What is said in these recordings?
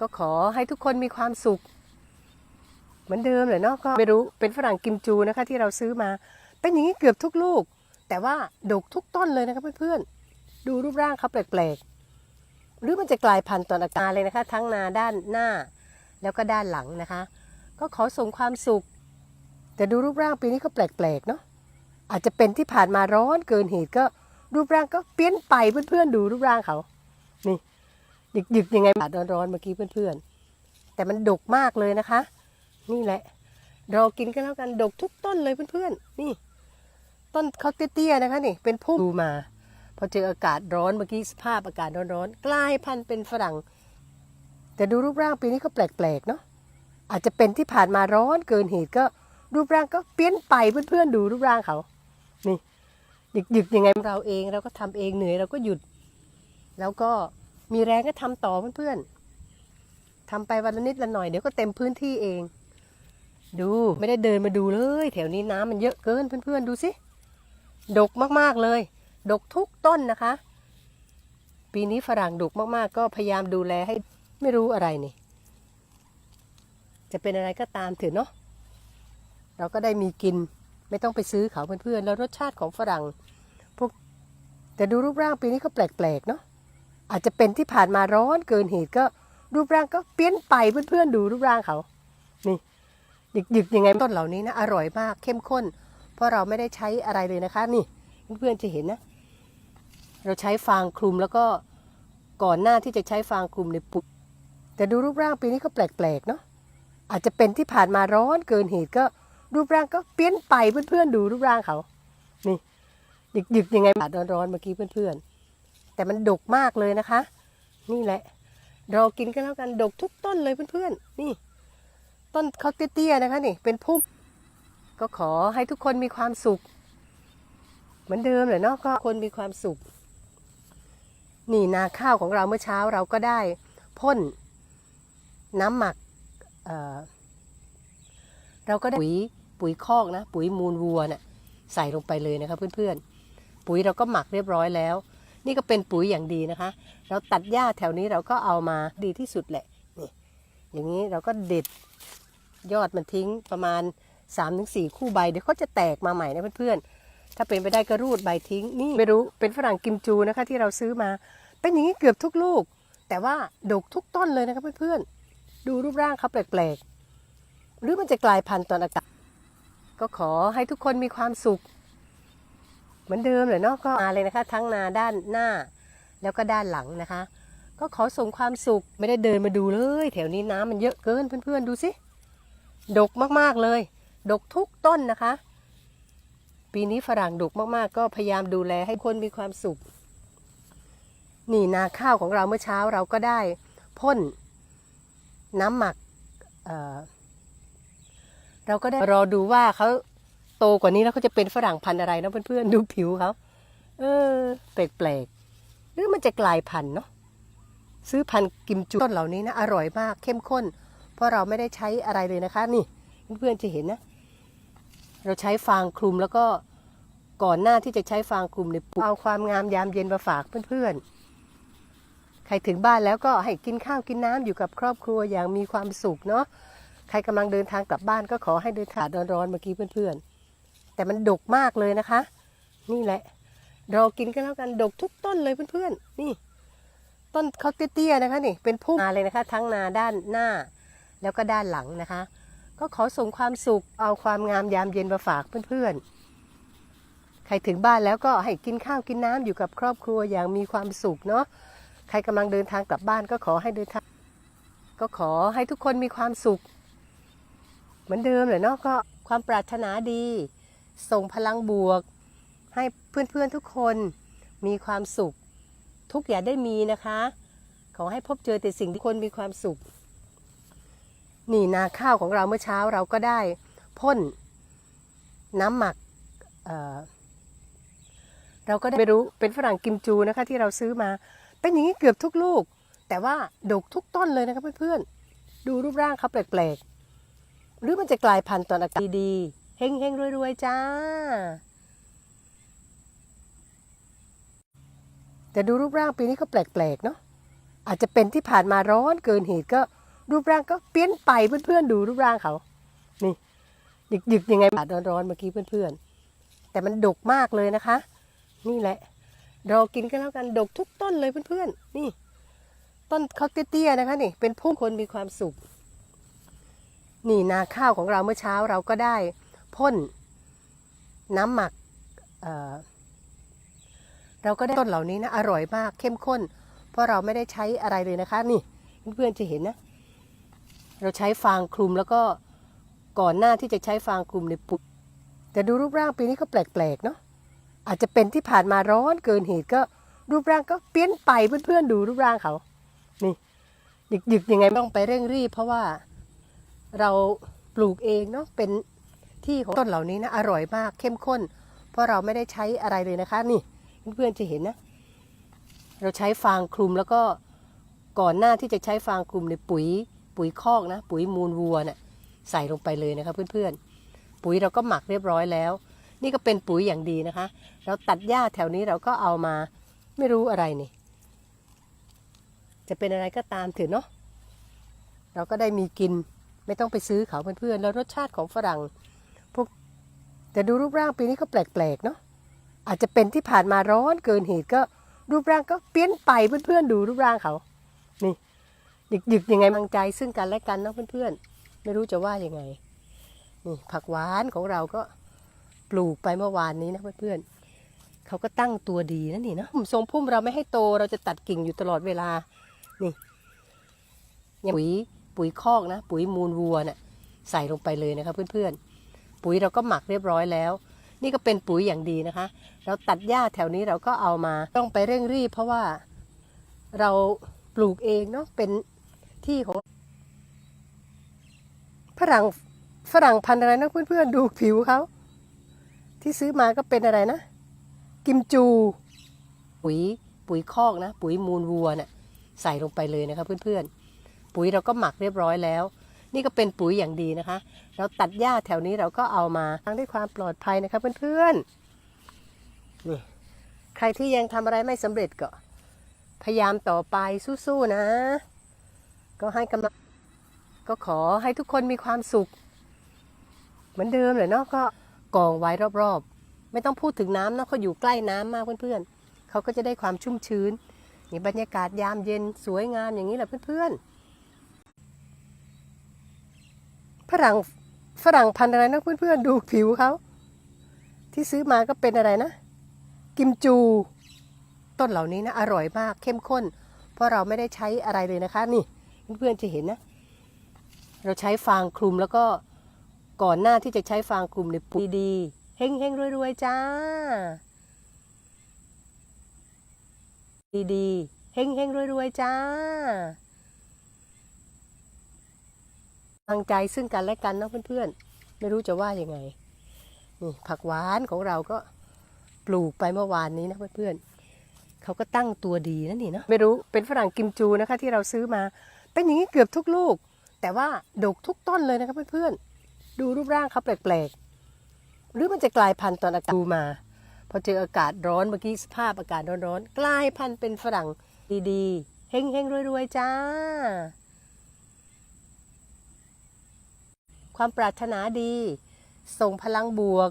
ก็ขอให้ทุกคนมีความสุข เหมือนเดิมเลยเนาะก็ไม่รู้เป็นฝรั่งกิมจูนะคะ ที่เราซื้อมา เป็นอย่างนี้เกือบทุกลูก แต่ว่าดกทุกต้นเลยนะคะเพื่อนๆดูรูปร่างเขาแปลกๆหรือมันจะกลายพันธุ์ตอนอากาศเลยนะคะ ทั้งนาด้านหน้า แล้วก็ด้านหลังนะคะ ก็ขอส่งความสุข แต่ดูรูปร่างปีนี้ก็แปลกๆเนาะอาจจะเป็นที่ผ่านมาร้อนเกินเหตุก็รูปร่างก็เปลี่ยนไปเพื่อนๆดูรูปร่างเขานี่ หยึกยังไงอากาศร้อนๆเมื่อกี้เพื่อนๆ แต่มันดกมากเลยนะคะ นี่แหละรอกินกันแล้วกันดกทุกต้นเลยเพื่อนๆ นี่ ต้นเขาเตี้ยๆนะคะนี่เป็นพุ่มดูมา พอเจออากาศร้อนเมื่อกี้สภาพอากาศร้อนๆกลายพันธุ์เป็นฝรั่ง แต่ดูรูปร่างปีนี้ก็แปลกๆเนาะอาจจะเป็นที่ผ่านมาร้อนเกินเหตุก็รูปร่างก็เปลี่ยนไปเพื่อนๆดูรูปร่างเขา นี่หยึกๆยังไงเราเองเราก็ทำเองเหนื่อยเราก็หยุด แล้วก็ มีแรงก็ทำต่อเพื่อนๆทำไปวันละนิดละหน่อยเดี๋ยวก็เต็มพื้นที่เอง ดูไม่ได้เดินมาดูเลย แถวนี้น้ำมันเยอะเกินเพื่อนๆดูสิดกมากๆเลย ดกทุกต้นนะคะ ปีนี้ฝรั่งดกมากๆ ก็พยายามดูแลให้ไม่รู้อะไรนี่ จะเป็นอะไรก็ตามเถอะเนาะเราก็ได้มีกินไม่ต้องไปซื้อเขาเพื่อนๆแล้วรสชาติของฝรั่งพวกแต่ดูรูปร่างปีนี้ก็แปลกๆเนาะ อาจจะเป็นที่ผ่านมาร้อนเกินเหตุก็รูปร่างก็เปลี่ยนไปเพื่อนๆดูรูปร่างเขา นี่หยึกๆยังไงต้นเหล่านี้นะอร่อยมากเข้มข้น เพราะเราไม่ได้ใช้อะไรเลยนะคะ นี่เพื่อนๆจะเห็นนะ เราใช้ฟางคลุมแล้วก็ก่อนหน้าที่จะใช้ฟางคลุมในปุกแต่ดูรูปร่างปีนี้ก็แปลกๆเนาะอาจจะเป็นที่ผ่านมาร้อนเกินเหตุก็รูปร่างก็เปลี่ยนไปเพื่อนๆดูรูปร่างเขา นี่หยึกๆยังไงอากาศร้อนๆเมื่อกี้เพื่อนๆ แต่มันดกมากเลยนะคะ นี่แหละรอกินกันแล้วกันดกทุกต้นเลยเพื่อนๆ นี่ ต้นเขาเตี้ยๆนะคะนี่เป็นพุ่ม ก็ขอให้ทุกคนมีความสุข เหมือนเดิมเลยเนาะก็คนมีความสุข นี่นาข้าวของเราเมื่อเช้าเราก็ได้พ่นน้ำหมักเเราก็ได้ปุ๋ยปุ๋ยคอกนะ ปุ๋ยมูลวัวเนะ่ะใส่ลงไปเลยนะคะเพื่อนๆ ปุ๋ยเราก็หมักเรียบร้อยแล้ว นี่ก็เป็นปุ๋ยอย่างดีนะคะ เราตัดหญ้าแถวนี้เราก็เอามาดีที่สุดแหละนี่อย่างนี้เราก็เด็ดยอดมันทิ้งประมาณ 3-4 คู่ใบเดี๋ยวเขาจะแตกมาใหม่นะเพื่อนๆ ถ้าเป็นไปได้ก็รูดใบทิ้งนี่ไม่รู้เป็นฝรั่งกิมจูนะคะที่เราซื้อมา เป็นอย่างนี้เกือบทุกลูก แต่ว่าดกทุกต้นเลยนะคะเพื่อนๆ ดูรูปร่างเขาแปลกๆ หรือมันจะกลายพันธุ์ตอนอากาศก็ขอให้ทุกคนมีความสุข เหมือนเดิมเลยเนาะก็มาเลยนะคะ ทั้งนาด้านหน้า แล้วก็ด้านหลังนะคะ ก็ขอส่งความสุขไม่ได้เดินมาดูเลย แถวนี้น้ำมันเยอะเกินเพื่อนๆดูสิดกมากๆเลย ดกทุกต้นนะคะ ปีนี้ฝรั่งดกมากๆ ก็พยายามดูแลให้คนมีความสุข นี่นาข้าวของเราเมื่อเช้าเราก็ได้พ่นน้ำหมักเเราก็ได้รอดูว่าเขา โตกว่านี้แล้วเขาจะเป็นฝรั่งพันธุ์อะไรนะเพื่อนๆดูผิวเขาเออแปลกๆหรือมันจะกลายพันธุ์เนาะซื้อพันธุ์กิมจูต้นเหล่านี้นะอร่อยมากเข้มข้น เพราะเราไม่ได้ใช้อะไรเลยนะคะ นี่เพื่อนๆจะเห็นนะ เราใช้ฟางคลุมแล้วก็ก่อนหน้าที่จะใช้ฟางคลุมในยปุ๊บเอาความงามยามเย็นมาฝากเพื่อนๆ ใครถึงบ้านแล้วก็ให้กินข้าวกินน้ำอยู่กับครอบครัวอย่างมีความสุขเนาะ ใครกำลังเดินทางกลับบ้านก็ขอให้เดินทางร้อนๆเมื่อกี้เพื่อนๆ แต่มันดกมากเลยนะคะ นี่แหละรอกินกันแล้วกันดกทุกต้นเลยเพื่อนๆ นี่ ต้นเขาเตี้ยๆนะคะนี่เป็นพุ่มมาเลยนะคะ ทั้งนาด้านหน้า แล้วก็ด้านหลังนะคะ ก็ขอส่งความสุขเอาความงามยามเย็นมาฝากเพื่อนๆ ใครถึงบ้านแล้วก็ให้กินข้าวกินน้ำอยู่กับครอบครัวอย่างมีความสุขเนาะใครกำลังเดินทางกลับบ้านก็ขอให้เดินทาง ก็ขอให้ทุกคนมีความสุข เหมือนเดิมเลยเนาะก็ความปรารถนาดี ส่งพลังบวก ให้เพื่อนๆทุกคนมีความสุข ทุกอย่างได้มีนะคะ ขอให้พบเจอแต่สิ่งที่คนมีความสุข นี่นาข้าวของเราเมื่อเช้าเราก็ได้พ่นน้ำหมักเเราก็ได้ไม่รู้เป็นฝรั่งกิมจูนะคะที่เราซื้อมา เป็นอย่างนี้เกือบทุกลูก แต่ว่าดกทุกต้นเลยนะคะเพื่อนๆดูรูปร่างเขาแปลกๆหรือมันจะกลายพันธุ์ตอนอากาศดีๆ เฮงเฮงๆรวยๆ จ้า แต่ดูรูปร่างปีนี้ก็แปลกๆ เนาะอาจจะเป็นที่ผ่านมาร้อนเกินเหตุก็รูปร่างก็เปลี่ยนไปเพื่อนๆ ดูรูปร่างเขา นี่หยึกๆยังไงอากาศร้อนๆเมื่อกี้เพื่อนๆ แต่มันดกมากเลยนะคะ นี่แหละรอกินกันแล้วกันดกทุกต้นเลยเพื่อนๆ นี่ ต้นเขาเตี้ยๆนะคะนี่เป็นพุ่มคนมีความสุข นี่นาข้าวของเราเมื่อเช้าเราก็ได้ พ่นน้ำหมักเเราก็ได้ต้นเหล่านี้นะอร่อยมากเข้มข้น เพราะเราไม่ได้ใช้อะไรเลยนะคะ นี่เพื่อนๆจะเห็นนะ เราใช้ฟางคลุมแล้วก็ก่อนหน้าที่จะใช้ฟางคลุมในปุกแต่ดูรูปร่างปีนี้ก็แปลกๆเนาะอาจจะเป็นที่ผ่านมาร้อนเกินเหตุก็รูปร่างก็เปลี่ยนไปเพื่อนๆดูรูปร่างเขานี่หยึกๆยังไงต้องไปเร่งรีบ เพราะว่าเราปลูกเองเนาะเป็น ที่ของต้นเหล่านี้นะอร่อยมากเข้มข้น เพราะเราไม่ได้ใช้อะไรเลยนะคะ นี่เพื่อนๆจะเห็นนะ เราใช้ฟางคลุมแล้วก็ก่อนหน้าที่จะใช้ฟางคลุมในปุ๋ย ปุ๋ยคอกนะ ปุ๋ยมูลวัวเนี่ยใส่ลงไปเลยนะคะเพื่อนๆ ปุ๋ยเราก็หมักเรียบร้อยแล้ว นี่ก็เป็นปุ๋ยอย่างดีนะคะ เราตัดหญ้าแถวนี้เราก็เอามาไม่รู้อะไรนี่ จะเป็นอะไรก็ตามเถอเนาะเราก็ได้มีกินไม่ต้องไปซื้อเขาเพื่อนๆแล้วรสชาติของฝรั่ง พวกแต่ดูรูปร่างปีนี้ก็แปลกๆเนาะอาจจะเป็นที่ผ่านมาร้อนเกินเหตุก็รูปร่างก็เปลี่ยนไปเพื่อนๆดูรูปร่างเขานี่หยึกๆยังไงบังใจซึ่งกันและกันเนาะเพื่อนๆไม่รู้จะว่ายังไงนี่ผักหวานของเราก็ปลูกไปเมื่อวานนี้นะเพื่อนๆเขาก็ตั้งตัวดีนะนี่เนาะทรงพุ่มเราไม่ให้โตเราจะตัดกิ่งอยู่ตลอดเวลานี่ปุ๋ยปุ๋ยคอกนะ ปุ๋ยมูลวัวนี่ยใส่ลงไปเลยนะคะเพื่อนๆ ปุ๋ยเราก็หมักเรียบร้อยแล้ว นี่ก็เป็นปุ๋ยอย่างดีนะคะ เราตัดหญ้าแถวนี้เราก็เอามาต้องไปเร่งรีบเพราะว่าเราปลูกเองเนาะเป็นที่ของฝรั่งฝรั่งพันธุ์อะไรนะเพื่อนๆดูผิวเขาที่ซื้อมาก็เป็นอะไรนะ กิมจู ปุ๋ยปุ๋ยคอกนะ ปุ๋ยมูลวัวเนี่ยใส่ลงไปเลยนะคะเพื่อนๆปุ๋ยเราก็หมักเรียบร้อยแล้ว นี่ก็เป็นปุ๋ยอย่างดีนะคะ เราตัดหญ้าแถวนี้เราก็เอามาทั้งด้วยความปลอดภัยนะคะเพื่อนๆนี่ใครที่ยังทำอะไรไม่สำเร็จก็ พยายามต่อไปสู้ๆนะ ก็ให้กำลังก็ขอให้ทุกคนมีความสุข เหมือนเดิมเลยเนาะก็กองไว้รอบๆ ไม่ต้องพูดถึงน้ำเนาะเขาอยู่ใกล้น้ำมากเพื่อนๆเขาก็จะได้ความชุ่มชื้นนี่บรรยากาศยามเย็นสวยงามอย่างนี้แหละเพื่อนๆ ฝรั่งฝรั่งพันธุ์อะไรนะเพื่อนๆดูผิวเขาที่ซื้อมาก็เป็นอะไรนะ กิมจู ต้นเหล่านี้นะอร่อยมากเข้มข้น เพราะเราไม่ได้ใช้อะไรเลยนะคะ นี่เพื่อนๆจะเห็นนะ เราใช้ฟางคลุมแล้วก็ก่อนหน้าที่จะใช้ฟางคลุมในปุ๋ยดีเฮงเฮงรวยๆจ้า ดีๆเฮงเฮงรวยๆจ้า ตั้งใจซึ่งกันและกันเนาะเพื่อนๆ ไม่รู้จะว่ายังไง นี่ผักหวานของเราก็ปลูกไปเมื่อวานนี้นะเพื่อนๆเขาก็ตั้งตัวดีนะนี่เนาะไม่รู้เป็นฝรั่งกิมจูนะคะ ที่เราซื้อมาเป็นอย่างนี้เกือบทุกลูก แต่ว่าดกทุกต้นเลยนะคะเพื่อนๆ ดูรูปร่างเขาแปลกๆ หรือมันจะกลายพันธุ์ตอนอากาศดูมาพอเจออากาศร้อนเมื่อกี้สภาพอากาศร้อนๆกลายพันธุ์เป็นฝรั่งดีๆเฮงๆรวยๆจ้า ความปรารถนาดี ส่งพลังบวก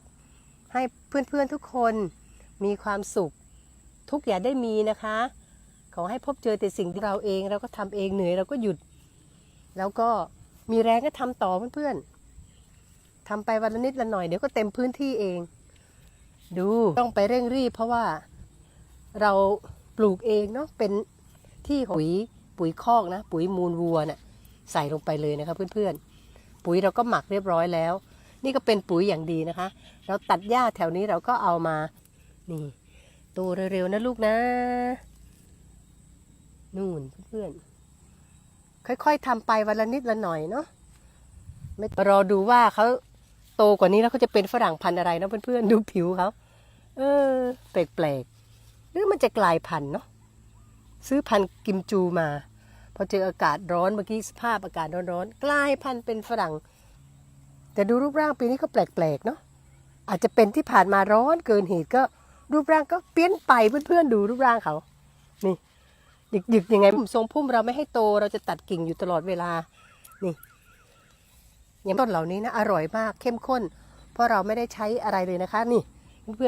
ให้เพื่อนๆทุกคนมีความสุข ทุกอย่าได้มีนะคะ ขอให้พบเจอแต่สิ่งที่เราเองเราก็ทำเองเหนื่อยเราก็หยุด แล้วก็มีแรงก็ทำต่อเพื่อนๆทำไปวันละนิดละหน่อยเดี๋ยวก็เต็มพื้นที่เอง ดูต้องไปเร่งรีบ เพราะว่าเราปลูกเองเนาะเป็นที่ของปุ๋ยปุ๋ยคอกนะ ปุ๋ยมูลวัวเนี่ยใส่ลงไปเลยนะคะเพื่อนๆ ปุ๋ยเราก็หมักเรียบร้อยแล้ว นี่ก็เป็นปุ๋ยอย่างดีนะคะ เราตัดหญ้าแถวนี้เราก็เอามา นี่โตเร็วๆนะลูกนะ นู่นเพื่อนๆค่อยๆทำไปวันละนิดละหน่อยเนาะไม่รอดูว่าเขาโตกว่านี้แล้วเขาจะเป็นฝรั่งพันธุ์อะไรนะเพื่อนๆดูผิวเขาเออแปลกๆหรือมันจะกลายพันธุ์เนาะซื้อพันธุ์กิมจูมา อเจออากาศร้อนเมื่อกี้สภาพอากาศร้อนๆกลายพันธุ์เป็นฝรั่ง แต่ดูรูปร่างปีนี้ก็แปลกๆเนาะอาจจะเป็นที่ผ่านมาร้อนเกินเหตุก็รูปร่างก็เปลี่ยนไปเพื่อนๆดูรูปร่างเขา นี่หยึกๆยังไงทรงพุ่มเราไม่ให้โตเราจะตัดกิ่งอยู่ตลอดเวลา นี่อย่างต้นเหล่านี้นะอร่อยมากเข้มข้น เพราะเราไม่ได้ใช้อะไรเลยนะคะ นี่เพื่อน